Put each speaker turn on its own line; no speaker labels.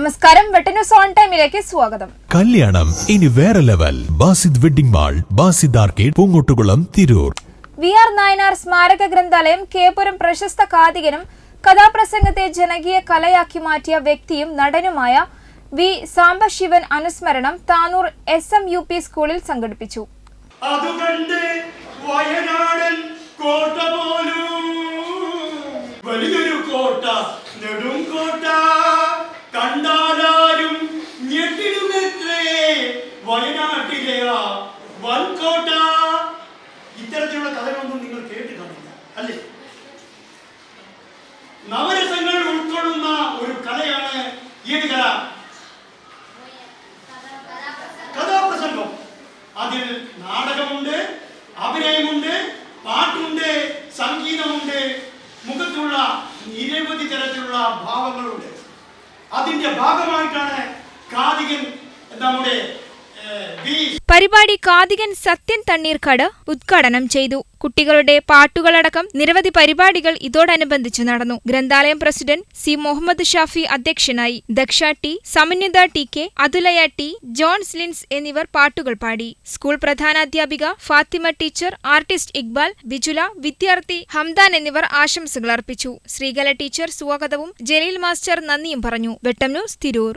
നമസ്കാരം. വെട്ടന്യൂസ് ഓൺ ടൈമിലേക്ക് സ്വാഗതം.
കല്യാണം ഇനി വേറെ level. Basid wedding mall Basid arcade Poongottukulam Tirur.
V R Nayanar സ്മാരക ഗ്രന്ഥാലയം കേപുരം പ്രശസ്ത കാതികനും കഥാപ്രസംഗത്തെ ജനകീയ കലയാക്കി മാറ്റിയ വ്യക്തിയും നടനുമായ വി സാംബശിവൻ അനുസ്മരണം Tanur S M U P സ്കൂളിൽ സംഘടിപ്പിച്ചു.
അതുകണ്ട് വയനാടൻ കോട്ട പോലും. വലിയൊരു കോട്ട നെടും ആ വൻകോട്ട ഇത്തരത്തിലുള്ള കഥകളൊന്നും നിങ്ങൾ കേട്ട് കാണില്ല അല്ലേ? നവരസങ്ങൾ ഉൾക്കൊള്ളുന്ന ഒരു കലയാണ് ഏത് കല? കഥാപ്രസംഗം. അതിൽ നാടകമുണ്ട് അഭിനയമുണ്ട് പാട്ടുണ്ട് സംഗീതമുണ്ട് മുഖത്തുള്ള നിരവധി തരത്തിലുള്ള ഭാവങ്ങളുണ്ട്. അതിന്റെ ഭാഗമായിട്ടാണ് കാതികൻ നമ്മുടെ
പരിപാടി കാതികൻ സത്യൻ തണ്ണീർക്കാട് ഉദ്ഘാടനം ചെയ്തു. കുട്ടികളുടെ പാട്ടുകളടക്കം നിരവധി പരിപാടികൾ ഇതോടനുബന്ധിച്ച് നടന്നു. ഗ്രന്ഥാലയം പ്രസിഡന്റ് സി മുഹമ്മദ് ഷാഫി അധ്യക്ഷനായി Daksha T Samanyatha T K Athulya T Johns Lins എന്നിവർ പാട്ടുകൾ പാടി. സ്കൂൾ പ്രധാനാധ്യാപിക ഫാത്തിമ ടീച്ചർ ആർട്ടിസ്റ്റ് ഇക്ബാൽ വിജുല വിദ്യാർത്ഥി ഹംദാൻ എന്നിവർ ആശംസകൾ അർപ്പിച്ചു ശ്രീകല ടീച്ചർ സ്വാഗതവും ജലീൽ മാസ്റ്റർ നന്ദിയും പറഞ്ഞു. വെട്ടം ന്യൂസ് തിരൂർ.